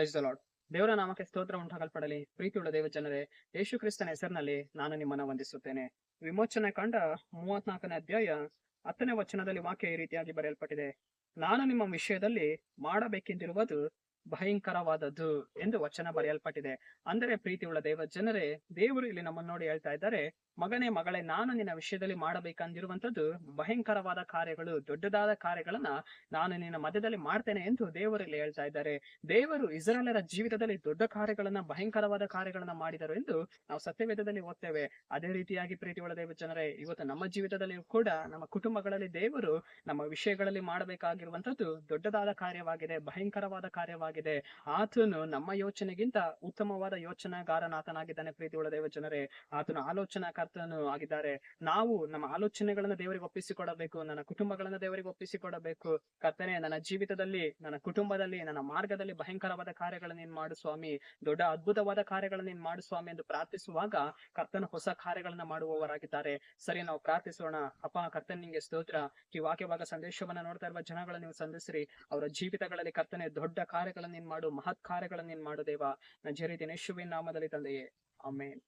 Price lord ದೇವರ ನಾಮಕ್ಕೆ ಸ್ತೋತ್ರ ಉಂಟಾಗಲ್ಪಡಲಿ. ಪ್ರೀತಿಯುಳ್ಳ ದೇವ ಜನರೇ ಯೇಸು ಕ್ರಿಸ್ತನ ಹೆಸರಿನಲ್ಲಿ ನಾನು ನಿಮ್ಮನ್ನ ವಂದಿಸುತ್ತೇನೆ. ವಿಮೋಚನೆ ಕಂಡ ಮೂವತ್ನಾಲ್ಕನೇ ಅಧ್ಯಾಯ ಹತ್ತನೇ ವಚನದಲ್ಲಿ ವಾಕ್ಯ ಈ ರೀತಿಯಾಗಿ ಬರೆಯಲ್ಪಟ್ಟಿದೆ. ನಾನು ನಿಮ್ಮ ವಿಷಯದಲ್ಲಿ ಮಾಡಬೇಕೆಂದಿರುವುದು ಭಯಂಕರವಾದದ್ದು ಎಂದು ವಚನ ಬರೆಯಲ್ಪಟ್ಟಿದೆ. ಅಂದರೆ ಪ್ರೀತಿಯುಳ್ಳ ದೇವ ಜನರೇ ದೇವರು ಇಲ್ಲಿ ನಮ್ಮನ್ನು ನೋಡಿ ಹೇಳ್ತಾ ಇದ್ದಾರೆ. ಮಗನೇ ಮಗಳೇ, ನಾನು ನಿನ್ನ ವಿಷಯದಲ್ಲಿ ಮಾಡಬೇಕಂದಿರುವಂತದ್ದು ಭಯಂಕರವಾದ ಕಾರ್ಯಗಳು, ದೊಡ್ಡದಾದ ಕಾರ್ಯಗಳನ್ನ ನಾನು ನಿನ್ನ ಮಧ್ಯದಲ್ಲಿ ಮಾಡ್ತೇನೆ ಎಂದು ದೇವರು ಇಲ್ಲಿ ಹೇಳ್ತಾ ಇದ್ದಾರೆ. ದೇವರು ಇಸ್ರಾಲರ ಜೀವಿತದಲ್ಲಿ ದೊಡ್ಡ ಕಾರ್ಯಗಳನ್ನ, ಭಯಂಕರವಾದ ಕಾರ್ಯಗಳನ್ನ ಮಾಡಿದರು ಎಂದು ನಾವು ಸತ್ಯವೇದದಲ್ಲಿ ಓದ್ತೇವೆ. ಅದೇ ರೀತಿಯಾಗಿ ಪ್ರೀತಿಯೊಳ ದೇವ ಜನರೇ, ಇವತ್ತು ನಮ್ಮ ಜೀವಿತದಲ್ಲಿಯೂ ಕೂಡ ನಮ್ಮ ಕುಟುಂಬಗಳಲ್ಲಿ ದೇವರು ನಮ್ಮ ವಿಷಯಗಳಲ್ಲಿ ಮಾಡಬೇಕಾಗಿರುವಂತದ್ದು ದೊಡ್ಡದಾದ ಕಾರ್ಯವಾಗಿದೆ, ಭಯಂಕರವಾದ ಕಾರ್ಯವಾಗಿದೆ. ಆತನು ನಮ್ಮ ಯೋಚನೆಗಿಂತ ಉತ್ತಮವಾದ ಯೋಚನಾಗಾರನಾಥನಾಗಿದ್ದಾನೆ ಒಳ ದೇವ ಜನರೇ. ಆತನು ಆಲೋಚನಾ ಕರ್ತನು ಆಗಿದ್ದಾರೆ. ನಾವು ನಮ್ಮ ಆಲೋಚನೆಗಳನ್ನ ದೇವರಿಗೆ ಒಪ್ಪಿಸಿಕೊಡಬೇಕು, ನನ್ನ ಕುಟುಂಬಗಳನ್ನ ದೇವರಿಗೆ ಒಪ್ಪಿಸಿಕೊಡಬೇಕು. ಕರ್ತನೆ, ನನ್ನ ಜೀವಿತದಲ್ಲಿ, ನನ್ನ ಕುಟುಂಬದಲ್ಲಿ, ನನ್ನ ಮಾರ್ಗದಲ್ಲಿ ಭಯಂಕರವಾದ ಕಾರ್ಯಗಳನ್ನ ನೀನ್ ಮಾಡು ಸ್ವಾಮಿ. ದೊಡ್ಡ ಅದ್ಭುತವಾದ ಕಾರ್ಯಗಳನ್ನ ನೀನ್ ಮಾಡು ಸ್ವಾಮಿ ಎಂದು ಪ್ರಾರ್ಥಿಸುವಾಗ ಕರ್ತನ ಹೊಸ ಕಾರ್ಯಗಳನ್ನ ಮಾಡುವವರಾಗಿದ್ದಾರೆ. ಸರಿ, ನಾವು ಪ್ರಾರ್ಥಿಸೋಣ. ಅಪ್ಪ, ಕರ್ತನ್ ನಿಂಗೆ ಸ್ತೋತ್ರ. ಈ ವಾಕ್ಯವಾಗ ಸಂದೇಶವನ್ನ ನೋಡ್ತಾ ಇರುವ ಜನಗಳ ನೀವು ಸಂಧಿಸ್ರಿ. ಅವರ ಜೀವಿತಗಳಲ್ಲಿ ಕರ್ತನೆ ದೊಡ್ಡ ಕಾರ್ಯಗಳನ್ನ ನೀನ್ ಮಾಡು, ಮಹತ್ ಕಾರ್ಯಗಳನ್ನ ನೀನ್ ಮಾಡು ದೇವ. ನಜರಿ ದಿನೇಶುವಿನ ನಾಮದಲ್ಲಿ ತಂದೆಯೇ. ಆಮೇನ್.